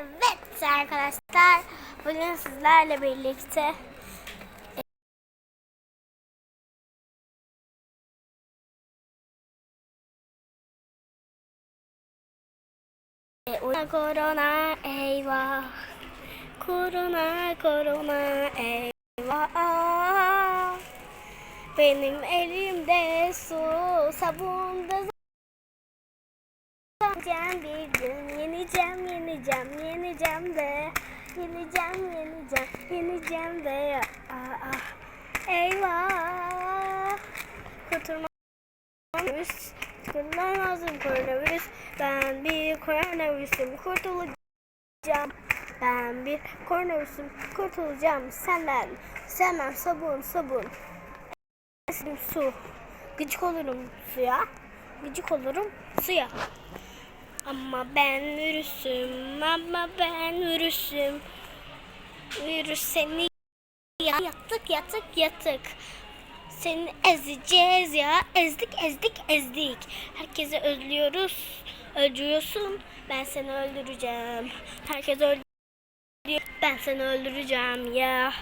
Evet arkadaşlar bugün sizlerle birlikte e, Korona eyvah. Korona korona eyvah. Benim elimde su sabunda Yeneceğim bir gün yeneceğim yeneceğim yeneceğim de yeneceğim yeneceğim yeneceğim de. Ah, ah. eyvah. Kurtulmamız kurtulamazım koronavirüs. Ben bir koronavirüsüm kurtulacağım. Ben bir koronavirüsüm kurtulacağım. Senden sevmem sabun sabun. Su. Gıcık olurum suya. Gıcık olurum suya ama ben virüsüm, ama ben virüsüm. Virüs seni ya yattık yattık yattık. Seni ezeceğiz ya. Ezdik ezdik ezdik. Herkesi özlüyoruz. Öldürüyorsun. Ben seni öldüreceğim. Herkes öldürüyor. Ben seni öldüreceğim ya.